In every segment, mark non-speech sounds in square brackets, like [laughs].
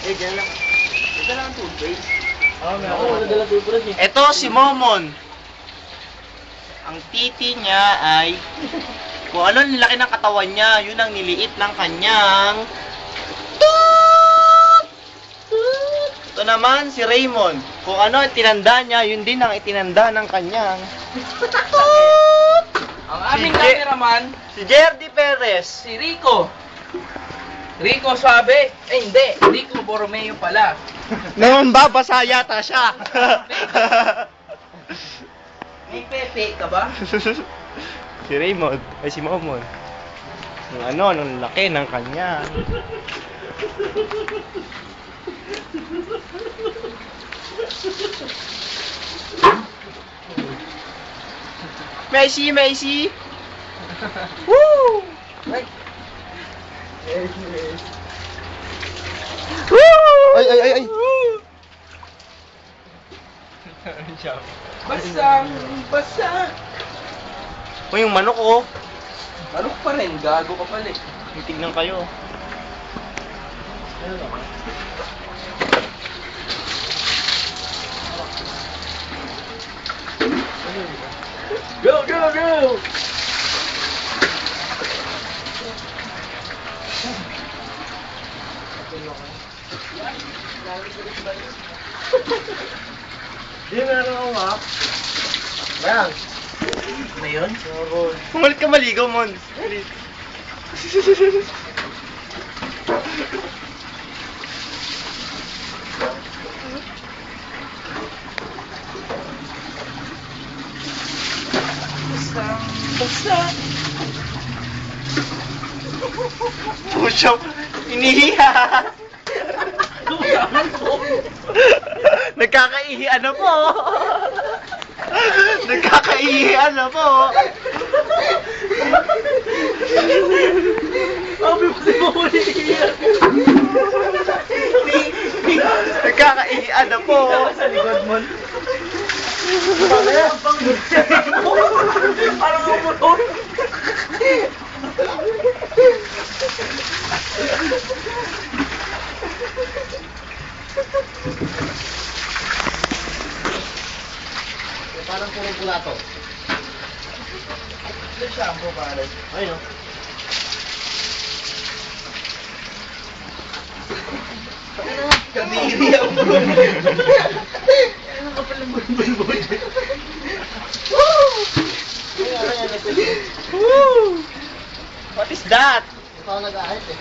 Eh, ganyan lang. Ito lang ang toothpaste. Wala dalang toothbrush eh. Ito si Momon. Ang titi niya ay kung ano ang laki ng katawan niya, yun ang niliit ng kanyang toot! Toot! Ito naman si Raymond. Kung ano ang tinanda niya, yun din ang itinanda ng kanyang [laughs] toot! Ang Si aming Je- cameraman, Si Jerdy Perez. si Rico. Rico Suave. Eh, hindi. Rico Borromeo pala. [laughs] Naman ba, basa yata siya. May pepe ka ba? [laughs] si Raymond, ay si Momon. Yung ano, nung laki ng kanya. May I see, may I see? Woo! Ay. Woo! Ay, ay, ay, ay! Basang, basa. O yung manok oh. Manok pa rin, gago ka pala eh. Tignan kayo. Go, go, go! Di meron ako ha. Yan. Na yun? Pumalit ka maligaw, Mon. Ulit. Basang, basa. Puso, inihiya. Nagkakaihian na po. Nagkakaihian na po. Sabi mo si Mawali iiyak. Nagkakaihian na po. Sa likod mo. Parang Parang puro pula to. Ito shampoo pare. Ayun. Kadiri ang Ano ka pala bulbul Woo! What is that? Ikaw nag-aahit eh.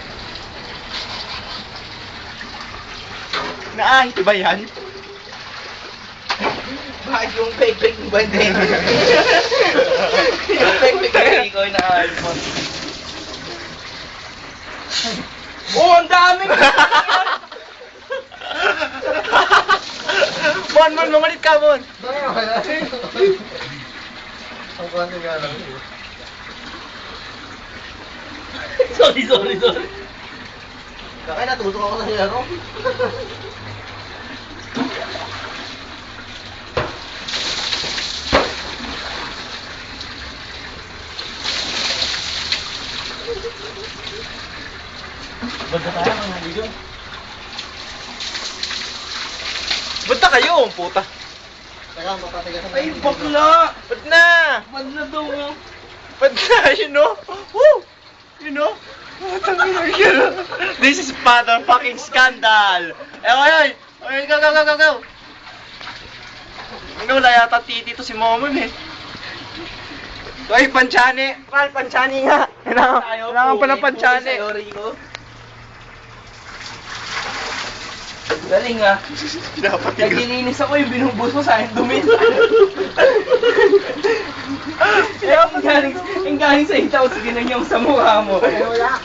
Naahit ba yan? Bakit yung pek-pek mo ba hindi? [laughs] yung pek-pek hindi ko na iPhone. Oh, ang daming! Mon, Mon, mamalit ka, Mon. Ang kwento nga lang. sorry, sorry, sorry. Kaya natutok ako sa laro. Ba't na tayo mga? Ba't na kayo, ang puta? Teka, matatigasan Ay, bakla! Ba't na? Ba't na daw mo? Ba't na, you know? Woo! You know? This is motherfucking scandal! Eh, oy! Oy, go, go, go, go, go! Ano, wala yata titi to si Momon eh. Oy, panchane! Ral, panchane nga! Kailangan, kailangan pa ng panchane. Sa'yo, Rico. Galing ah. Dapat ikaw. Naglilinis ako yung binubus mo sa akin dumi. Eh, ang galing, ang galing sa itaw, sige na yung sa mukha mo. Wala.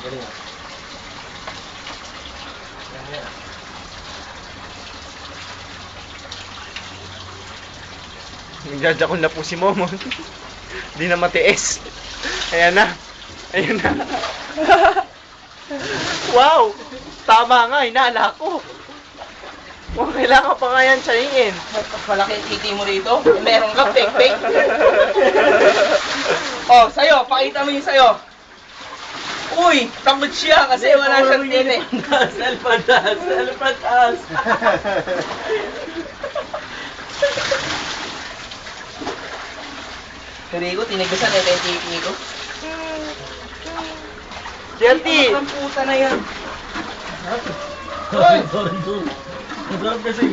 Galing ah. Nagjajakol na po si Momon. Di na matiis. Ayan na. Ayan na. wow! Tama nga, inaala ko. Mukhang kailangan pa nga yan tsayin. Malaki titi mo rito. Meron ka fake-fake. pakita mo yung sa'yo. Uy, takot siya kasi wala siyang titi. Elpantas, [laughs] elpantas. Rico, tinigasan na yung titi ko. Dirty! Ang puta na yan. Sorry, sorry. Ang sarap kasi.